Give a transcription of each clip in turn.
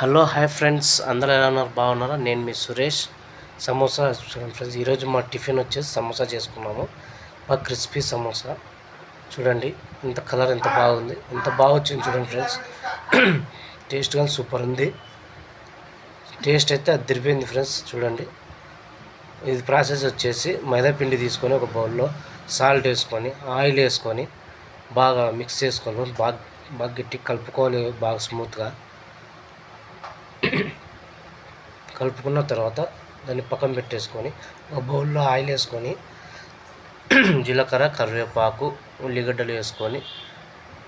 Hello hi friends. అందరూ ఎలా ఉన్నారు? బాగున్నారా? నేను మీ సురేష్. సమోసా చూడండి ఫ్రెండ్స్. ఈరోజు మా టిఫిన్ వచ్చేసి సమోసా చేసుకున్నాము. బాగా క్రిస్పీ సమోసా. చూడండి ఇంత కలర్ ఎంత బాగుంది. ఎంత బాగా వచ్చింది చూడండి ఫ్రెండ్స్. టేస్ట్ కానీ సూపర్ ఉంది. టేస్ట్ అయితే అది తిరిపోయింది ఫ్రెండ్స్. చూడండి ఇది ప్రాసెస్ వచ్చేసి మైదాపిండి తీసుకొని ఒక బౌల్లో సాల్ట్ వేసుకొని ఆయిల్ వేసుకొని బాగా మిక్స్ చేసుకోవాలి. బాగా బాగా గట్టి కలుపుకోవాలి. బాగా స్మూత్గా. కలుపుకున్న తర్వాత దాన్ని పక్కన పెట్టేసుకొని ఒక బౌల్లో ఆయిల్ వేసుకొని జీలకర్ర కరివేపాకు ఉల్లిగడ్డలు వేసుకొని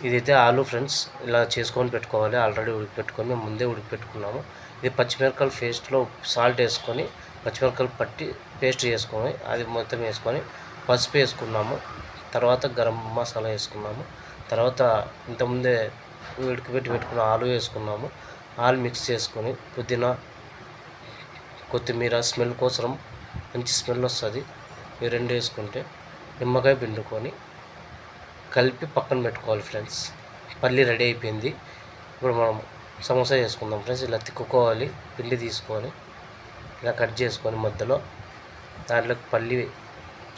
ఇదైతే ఆలు ఫ్రెండ్స్ ఇలా చేసుకొని పెట్టుకోవాలి. ఆల్రెడీ ఉడికి పెట్టుకొని మేము ముందే ఉడికి పెట్టుకున్నాము ఇది పచ్చిమిరపకాయలు పేస్ట్లో సాల్ట్ వేసుకొని పచ్చిమిరపకాయలు పట్టి పేస్ట్ చేసుకొని అది మొత్తం వేసుకొని పసుపు వేసుకున్నాము. తర్వాత గరం మసాలా వేసుకున్నాము. తర్వాత ఇంతకుముందే ఉడికిపెట్టి పెట్టుకున్న ఆలు వేసుకున్నాము. ఆల్ మిక్స్ చేసుకొని పుదీనా కొత్తిమీర స్మెల్ కోసం మంచి స్మెల్ వస్తుంది. ఈ రెండు వేసుకుంటే నిమ్మకాయ పిండుకొని కలిపి పక్కన పెట్టుకోవాలి ఫ్రెండ్స్. పల్లి రెడీ అయిపోయింది. ఇప్పుడు మనం సమోసా చేసుకుందాం ఫ్రెండ్స్. ఇలా తిక్కుకోవాలి పిండి తీసుకొని ఇలా కట్ చేసుకొని మధ్యలో దాంట్లోకి పల్లి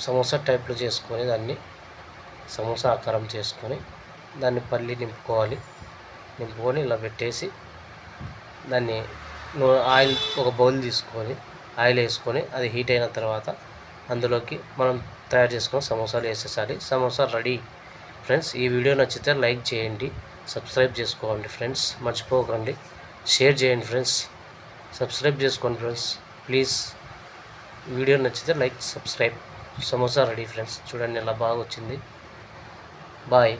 సమోసా టైప్లో చేసుకొని దాన్ని సమోసా ఆకారం చేసుకొని దాన్ని పల్లి నింపుకోవాలి. నింపుకొని ఇలా పెట్టేసి దాన్ని నూనె ఆయిల్ ఒక బౌల్ తీసుకొని ఆయిల్ వేసుకొని అది హీట్ అయిన తర్వాత అందులోకి మనం తయారు చేసుకున్న సమోసాలు వేసేసాలి సమోసా రెడీ. ఫ్రెండ్స్ ఈ వీడియో నచ్చితే లైక్ చేయండి సబ్స్క్రైబ్ చేసుకోండి ఫ్రెండ్స్. మర్చిపోకండి. షేర్ చేయండి ఫ్రెండ్స్. సబ్స్క్రైబ్ చేసుకోండి ఫ్రెండ్స్. ప్లీజ్. వీడియో నచ్చితే like subscribe. Samosa ready friends. చూడండి ఎలా బాగా వచ్చింది. బాయ్.